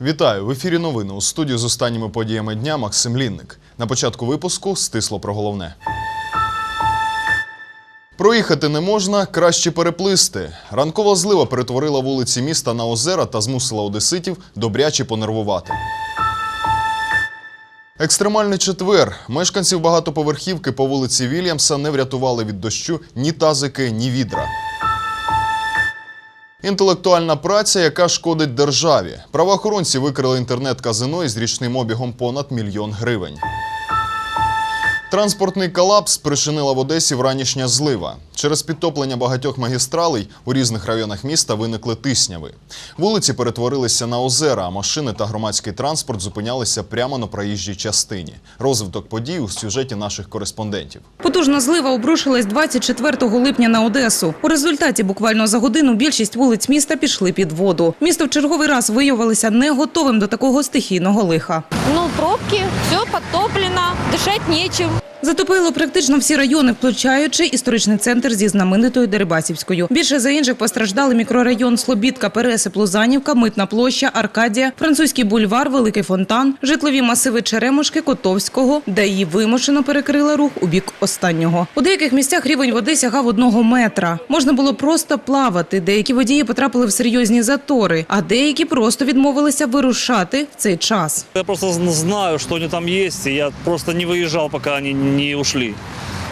Вітаю в ефірі новини у студії з останніми подіями дня Максим Лінник. На початку випуску стисло про головне. Проїхати не можна, краще переплисти. Ранкова злива перетворила вулиці міста на озера та змусила одеситів добряче понервувати. Екстремальний четвер. Мешканців багатоповерхівки по вулиці Вільямса не врятували від дощу ні тазики, ні відра. Інтелектуальна праця, яка шкодить державі. Правоохоронці викрили інтернет-казино із річним обігом понад мільйон гривень. Транспортний колапс спричинила в Одесі вранішня злива. Через підтоплення багатьох магістралей у різних районах міста виникли тисняви. Вулиці перетворилися на озера, а машини та громадський транспорт зупинялися прямо на проїжджій частині. Розвиток подій у сюжеті наших кореспондентів. Потужна злива обрушилась 24 липня на Одесу. У результаті буквально за годину більшість вулиць міста пішли під воду. Місто в черговий раз виявилося не готовим до такого стихійного лиха. Ну, пробки, все подтоплено, дышать нечем. Затопило практично всі райони, включаючи історичний центр зі знаменитою Дерибасівською. Більше за інших постраждали мікрорайон Слобідка, Пересип, Лузанівка, Митна площа, Аркадія, Французький бульвар, Великий фонтан, житлові масиви Черемушки, Котовського, де її вимушено перекрила рух у бік останнього. У деяких місцях рівень води сягав одного метра. Можна було просто плавати. Деякі водії потрапили в серйозні затори, а деякі просто відмовилися вирушати в цей час. Я просто знаю, что они там и я просто не выезжал, пока они не ушли,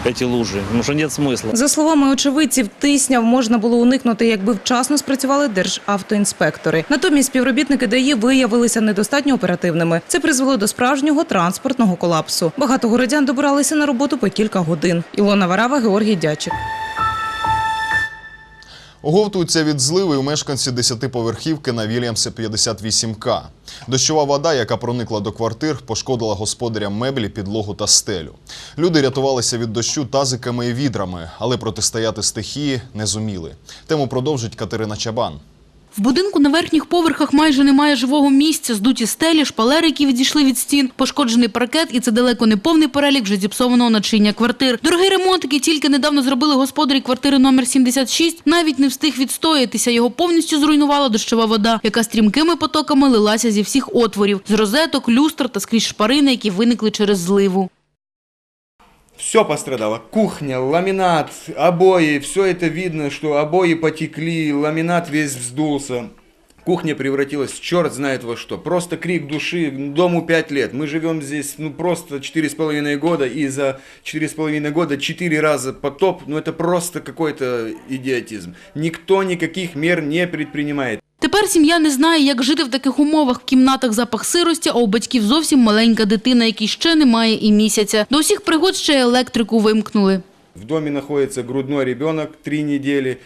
эти лужі, нет смысла. За словами очевидців, тисняв можна було уникнути, якби вчасно спрацювали державтоінспектори. Натомість співробітники ДАІ виявилися недостатньо оперативними. Це призвело до справжнього транспортного колапсу. Багато городян добиралися на роботу по кілька годин. Ілона Варава, Георгій Дячик. Оговтуються від зливи у мешканці 10-поверхівки на Вільямсі 58К. Дощова вода, яка проникла до квартир, пошкодила господарям меблі, підлогу та стелю. Люди рятувалися від дощу тазиками і відрами, але протистояти стихії не зуміли. Тему продовжить Катерина Чабан. В будинку на верхніх поверхах майже немає живого місця, здуті стелі, шпалери, які відійшли від стін, пошкоджений паркет і це далеко не повний перелік вже зіпсованого начиння квартир. Дорогий ремонт, який тільки недавно зробили господарі квартири номер 76, навіть не встиг відстоятися. Його повністю зруйнувала дощова вода, яка стрімкими потоками лилася зі всіх отворів, з розеток, люстр та скрізь шпарини, які виникли через зливу. Все пострадало. Кухня, ламинат, обои. Все это видно, что обои потекли, ламинат весь вздулся. Кухня превратилась в черт знает во что. Просто крик души. Дому 5 лет. Мы живем здесь ну просто 4,5 года. И за 4,5 года 4 раза потоп. Ну это просто какой-то идиотизм. Никто никаких мер не предпринимает. Тепер сім'я не знає, як жити в таких умовах. В кімнатах запах сирості, а у батьків зовсім маленька дитина, якій ще немає і місяця. До усіх пригод ще електрику вимкнули. В домі знаходиться грудной ребенок 3 недели.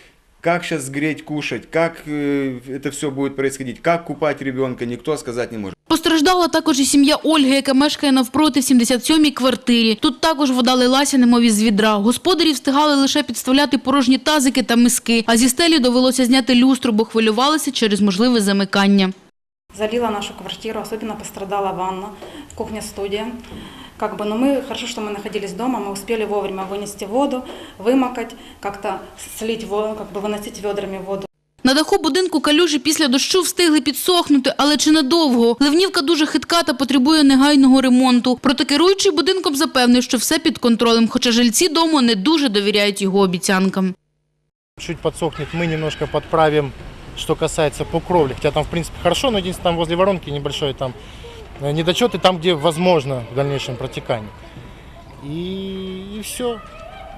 Как сейчас греть, кушать, как це это все будет происходить, как купать ребенка, никто сказать не может. Постраждала також і сім'я Ольги, яка мешкає навпроти в 77-й квартирі. Тут також вода лилася, немов із відра. Господарі встигали лише підставляти порожні тазики та миски, а зі стелі довелося зняти люстру, бо хвилювалися через можливе замикання. Залила нашу квартиру, особенно пострадала ванна, кухня-студия. Как бы, но мы, хорошо, что мы находились дома, мы успели вовремя вынести воду, вымокать, как-то слить воду, как бы выносить ведрами воду. На даху будинку калюжі після дощу встигли підсохнути, але чи надовго? Ливнівка дуже хитка та потребує негайного ремонту. Проте керуючий будинком запевнив, що все під контролем, хоча жильці дому не дуже довіряють його обіцянкам. чуть подсохнет, мы немножко подправим, что касается по кровле. Хотя там, в принципе, хорошо, но единственное, там возле воронки небольшой там э, недочеты, там, где возможно в дальнейшем протекание. И, и все.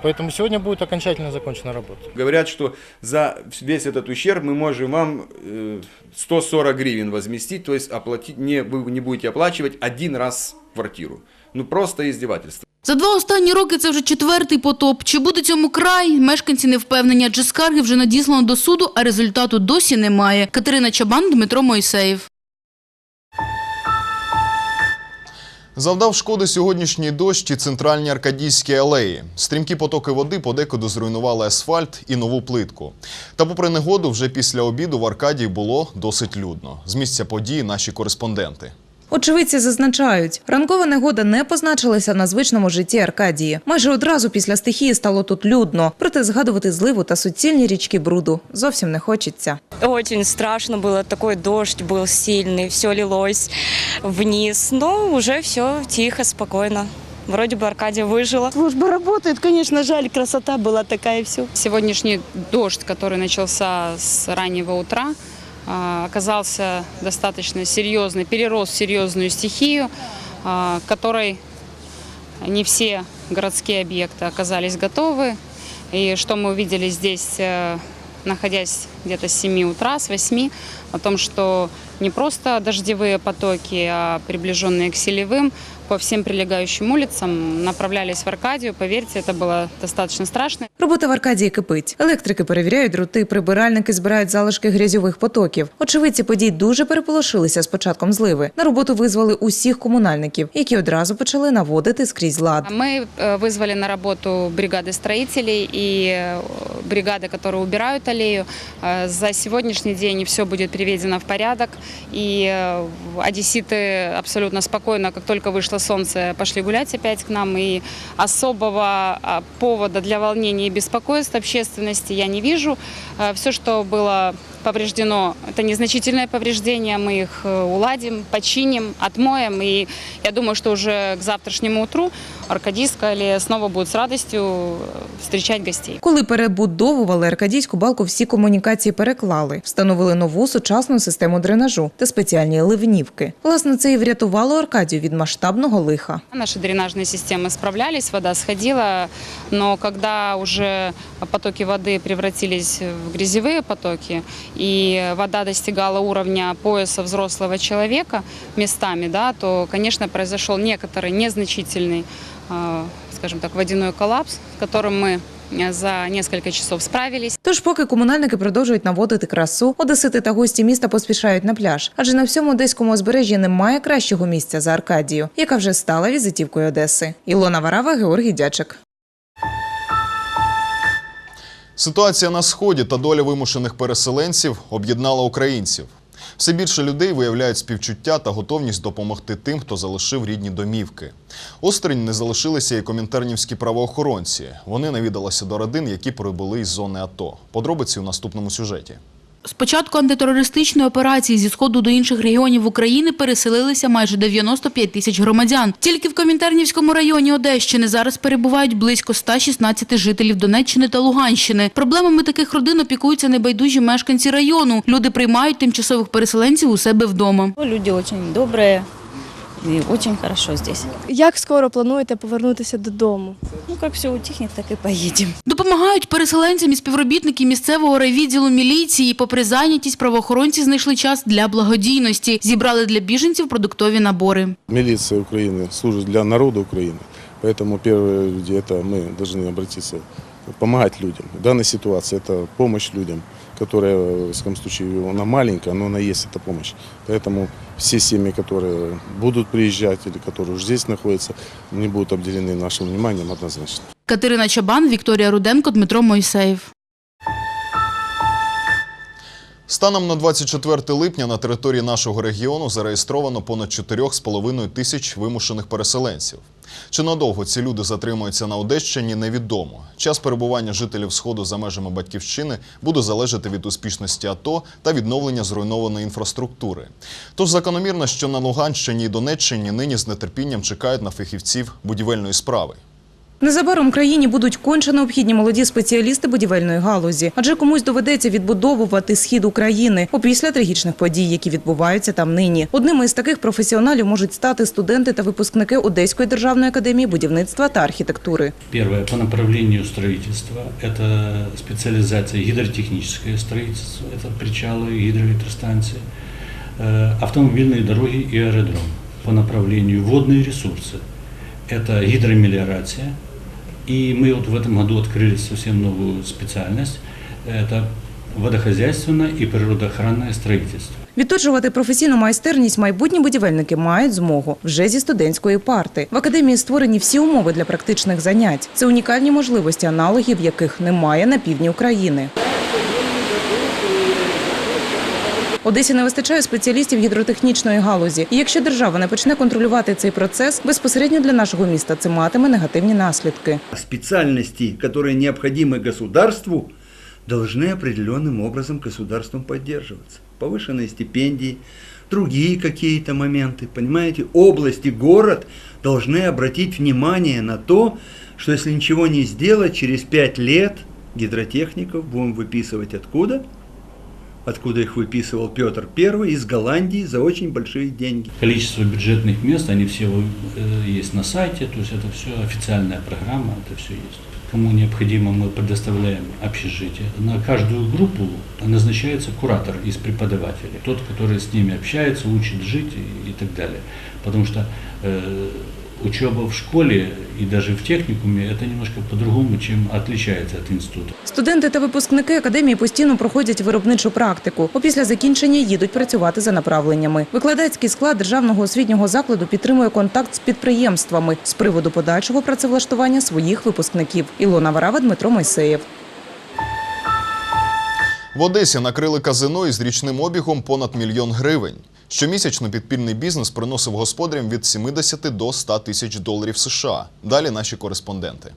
Поэтому сегодня будет окончательно закончена работа. Говорят, что за весь этот ущерб мы можем вам э, 140 гривен возместить, то есть оплатить, не, вы не будете оплачивать один раз квартиру. Ну просто издевательство. За два останні роки це вже четвертий потоп. Чи буде цьому край? Мешканці не впевнені, адже скарги вже надіслано до суду, а результату досі немає. Катерина Чабан, Дмитро Мойсеєв. Завдав шкоди сьогоднішній дощ і центральні аркадійські алеї. Стрімкі потоки води подекуди зруйнували асфальт і нову плитку. Та попри негоду, вже після обіду в Аркадії було досить людно. З місця події наші кореспонденти. Очевидці зазначають, ранкова негода не позначилася на звичному житті Аркадії. Майже одразу після стихії стало тут людно. Проте згадувати зливу та суцільні річки бруду зовсім не хочеться. Очень страшно было, такой дождь был сильный, все лилось вниз, но уже все тихо, спокойно. Вроде бы Аркадия выжила. Служба работает, конечно, жаль, красота была такая все. Сегодняшний дождь, который начался с раннего утра, а, оказался достаточно серьезный, перерос в серьезную стихию, а, к которой не все городские объекты оказались готовы. И что мы увидели здесь, э, находясь где-то с 7 утра, с 8, о том, что не просто дождевые потоки, а приближенные к селевым, по всем прилегающим улицам направлялись в Аркадию. Поверьте, это было достаточно страшно. Робота в Аркадії кипить. Електрики перевіряють дроти, прибиральники збирають залишки грязьових потоків. Очевидці подій дуже переполошилися з початком зливи. На роботу визвали усіх комунальників, які одразу почали наводити скрізь лад. Мы э, вызвали на работу бригады строителей и э, бригады, которые убирают аллею. Э, За сегодняшний день все будет приведено в порядок. И э, одесситы абсолютно спокойно, как только вышло солнце, пошли гулять опять к нам. И особого повода для волнения и беспокойств общественности я не вижу. Все, что было повреждено, это незначительное повреждение. Мы их э, уладим, починим, отмоем. И я думаю, что уже к завтрашнему утру Аркадийская аллея снова будет с радостью э, встречать гостей. Коли перебудовували аркадійську балку, всі комунікації переклали, встановили нову сучасну систему дренажу та спеціальні ливнівки. Власне, це і врятувало Аркадію від масштабного лиха. Наши дренажные системы справлялись, вода сходила, но когда уже потоки воды превратились в грязевые потоки, и вода достигала уровня пояса взрослого человека местами, да, то, конечно, произошел некоторый незначительный, э, скажем так, водяной коллапс, с которым мы э, за несколько часов справились. Тож, поки комунальники продовжують наводити красу, одесити та гості міста поспішають на пляж, адже на всьому одеському узбережжі немає кращого місця за Аркадію, яка вже стала візитівкою Одеси. Ілона Варава, Георгій Дячик. Ситуація на сході та доля вимушених переселенців об'єднала українців. Все більше людей виявляють співчуття та готовність допомогти тим, хто залишив рідні домівки. Острень не залишилися і комінтернівські правоохоронці. Вони навідалися до родин, які прибули із зони АТО. Подробиці у наступному сюжеті. З початку антитерористичної операції зі сходу до інших регіонів України переселилися майже 95 тисяч громадян. Тільки в Комінтернівському районі Одещини зараз перебувають близько 116 жителів Донеччини та Луганщини. Проблемами таких родин опікуються небайдужі мешканці району. Люди приймають тимчасових переселенців у себе вдома. Люди очень добрые и очень хорошо здесь. Як скоро плануєте повернутися додому? Ну, как все утихнет, так и поедем. Допомагають переселенцям і співробітники місцевого райвідділу міліції. Попри зайнятість, правоохоронці знайшли час для благодійності. Зібрали для біженців продуктові набори. Милиция Украины служит для народа Украины, поэтому первые люди, это мы должны обратиться, помогать людям. В данной ситуации это помощь людям, которая, в всяком случае, она маленькая, но она есть, эта помощь. Поэтому все семьи, которые будут приезжать или которые уже здесь находятся, не будут обделены нашим вниманием однозначно. Катерина Чабан, Вікторія Руденко, Дмитро Мойсеєв. Станом на 24 липня на території нашого регіону зареєстровано понад 4,5 тисяч вимушених переселенців. Чи надовго ці люди затримуються на Одещині, невідомо. Час перебування жителів Сходу за межами батьківщини буде залежати від успішності АТО та відновлення зруйнованої інфраструктури. Тож закономірно, що на Луганщині і Донеччині нині з нетерпінням чекають на фахівців будівельної справи. Незабаром країні будуть конче необхідні молоді спеціалісти будівельної галузі, адже комусь доведеться відбудовувати схід України опісля трагічних подій, які відбуваються там нині. Одними із таких професіоналів можуть стати студенти та випускники Одеської державної академії будівництва та архітектури. Первое по направлению строительства – это специализация гидротехническое строительство, это причалы, гидроэлектростанции, э, автомобильные дороги и аэродром. По направлению водные ресурсы – это гидромелиорация. И мы вот в этом году открыли совсем новую специальность – это водохозяйственное и природоохранное строительство. Відточувати професійну майстерність майбутні будівельники мають змогу вже зі студентської парти. В академії створені всі умови для практичних занять. Це унікальні можливості, аналогів яких немає на півдні України. Одесі не вистачає спеціалістів гідротехнічної галузі. І якщо держава не почне контролювати цей процес, безпосередньо для нашого міста це матиме негативні наслідки. специальности, которые необходимы государству, должны определенным образом государством поддерживаться. Повышенные стипендии, другие какие-то моменты, понимаете, области, город должны обратить внимание на то, что если ничего не сделать, через пять лет гидротехников будем выписывать откуда? Откуда их выписывал Петр I? Из Голландии за очень большие деньги. Количество бюджетных мест, они все э, есть на сайте, то есть это все официальная программа, это все есть. Кому необходимо, мы предоставляем общежитие. На каждую группу назначается куратор из преподавателей, тот, который с ними общается, учит жить и, и так далее. Потому что э, учеба в школе и даже в техникуме это немножко по-другому, чем отличается от института. Студенти та випускники академії постійно проходять виробничу практику. Опісля закінчення їдуть працювати за направленнями. Викладацький склад державного освітнього закладу підтримує контакт з підприємствами з приводу подальшого працевлаштування своїх випускників. Ілона Варава, Дмитро Мойсеєв. В Одесі накрили казино із річним обігом понад мільйон гривень. Щомісячно підпільний бізнес приносив господарям від 70 до 100 тисяч доларів США. Далі наші кореспонденти.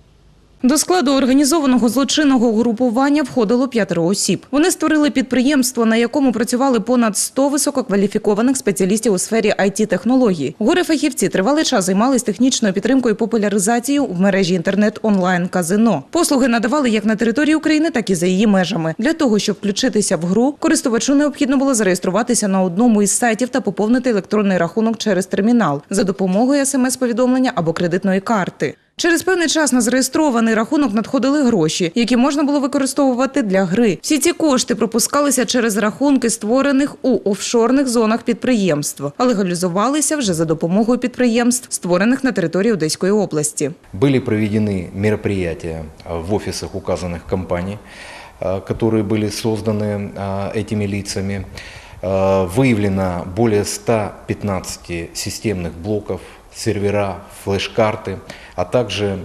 До складу організованого злочинного угрупування входило п'ятеро осіб. Вони створили підприємство, на якому працювали понад 100 висококваліфікованих спеціалістів у сфері it технологій Горе фахівці тривалий час займалися технічною підтримкою популяризацією в мережі інтернет онлайн казино. Послуги надавали як на території України, так і за її межами. Для того щоб включитися в гру, користувачу необхідно було зареєструватися на одному із сайтів та поповнити електронний рахунок через термінал за допомогою смс-повідомлення або кредитної карти. Через певний час на зареєстрований рахунок надходили гроші, які можна було використовувати для гри. Всі ці кошти пропускалися через рахунки, створених у офшорних зонах підприємств, а легалізувалися вже за допомогою підприємств, створених на території Одеської області. Были проведены мероприятия а, в офисах указанных компаний, а, которые были созданы а, этими лицами. А, Выявлено более 115 системных блоков, сервера, флеш-карты, а также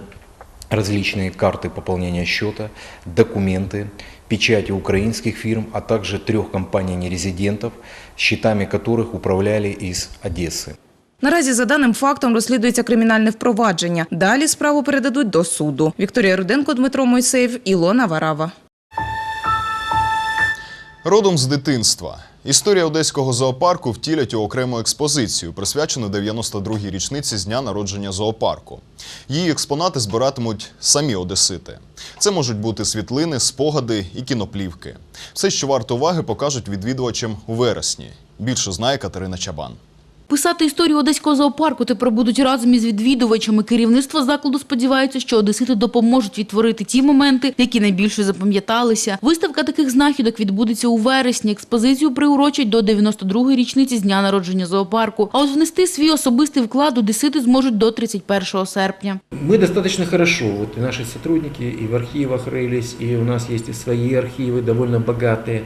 различные карты пополнения счета, документы, печати украинских фирм, а также трех компаний-нерезидентов, счетами которых управляли из Одессы. Наразі за даним фактом розслідується кримінальне впровадження. Далі справу передадуть до суду. Вікторія Руденко, Дмитро Мойсеєв, Ілона Варава. Родом з дитинства. Історія одеського зоопарку втілять у окрему експозицію, присвячену 92-й річниці з дня народження зоопарку. Її експонати збиратимуть самі одесити. Це можуть бути світлини, спогади і кіноплівки. Все, що варто уваги, покажуть відвідувачам у вересні. Більше знає Катерина Чабан. Писати історію одеського зоопарку тепер будуть разом із відвідувачами. Керівництво закладу сподівається, що одесити допоможуть відтворити ті моменти, які найбільше запам'яталися. Виставка таких знахідок відбудеться у вересні. Експозицію приурочать до 92-ї річниці з дня народження зоопарку. А от внести свій особистий вклад одесити зможуть до 31 серпня. Мы достаточно хорошо, вот и наши сотрудники и в архивах рылись, и у нас есть и свои архивы довольно богатые.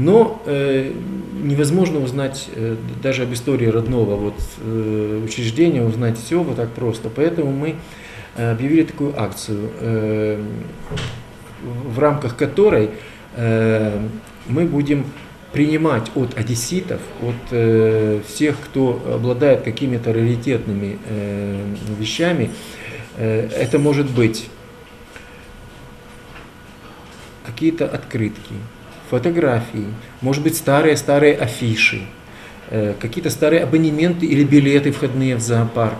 Но э, невозможно узнать э, даже об истории родного вот, э, учреждения, узнать все вот так просто. Поэтому мы э, объявили такую акцию, э, в рамках которой э, мы будем принимать от одесситов, от э, всех, кто обладает какими-то раритетными э, вещами, э, это может быть какие-то открытки, фотографии, может быть старые-старые афиши, э, какие-то старые абонементы или билеты входные в зоопарк.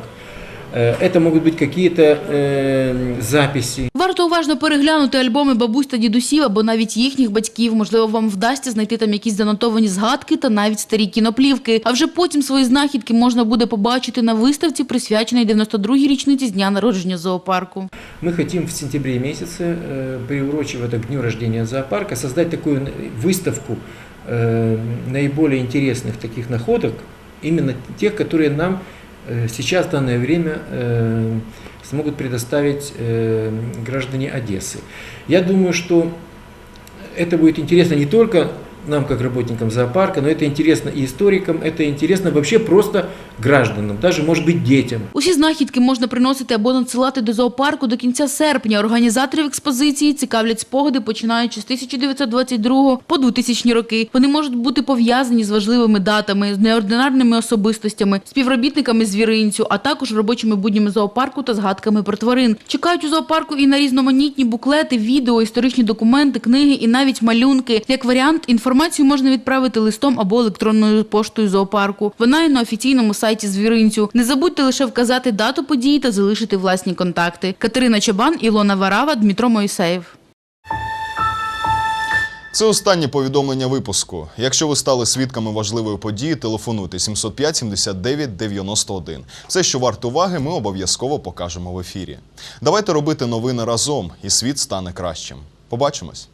Э, Это могут быть какие-то э, записи, Варто уважно переглянути альбоми бабусь та дідусів або навіть їхніх батьків. Можливо, вам вдасться знайти там якісь занотовані згадки та навіть старі кіноплівки. А вже потім свої знахідки можна буде побачити на виставці, присвяченій 92-й річниці з дня народження зоопарку. Мы хотим в сентябре месяце, э, приурочив это к дню рождения зоопарка, создать такую н- выставку э, наиболее интересных таких находок, именно тех, которые нам э, сейчас в данное время э, смогут предоставить э, граждане Одессы. Я думаю, что это будет интересно не только нам, как работникам зоопарка, но это интересно и историкам, это интересно вообще просто гражданам, даже, может быть, детям. Усі знахідки можна приносити або надсилати до зоопарку до кінця серпня. Організаторів експозиції цікавлять спогади, починаючи з 1922 по 2000 роки. Вони можуть бути пов'язані з важливими датами, з неординарними особистостями, співробітниками звіринцю, а також робочими буднями зоопарку та згадками про тварин. Чекають у зоопарку і на різноманітні буклети, відео, історичні документи, книги і навіть малюнки. Як варіант, інформацію можна відправити листом або електронною поштою зоопарку. Вона є на офіційному сайті звіринцю. Не забудьте лише вказати дату події та залишити власні контакти. Катерина Чабан, Ілона Варава, Дмитро Моїсеєв. Це останнє повідомлення випуску. Якщо ви стали свідками важливої події, телефонуйте 705 79 91. Все, що варто уваги, ми обов'язково покажемо в ефірі. Давайте робити новини разом, і світ стане кращим. Побачимось.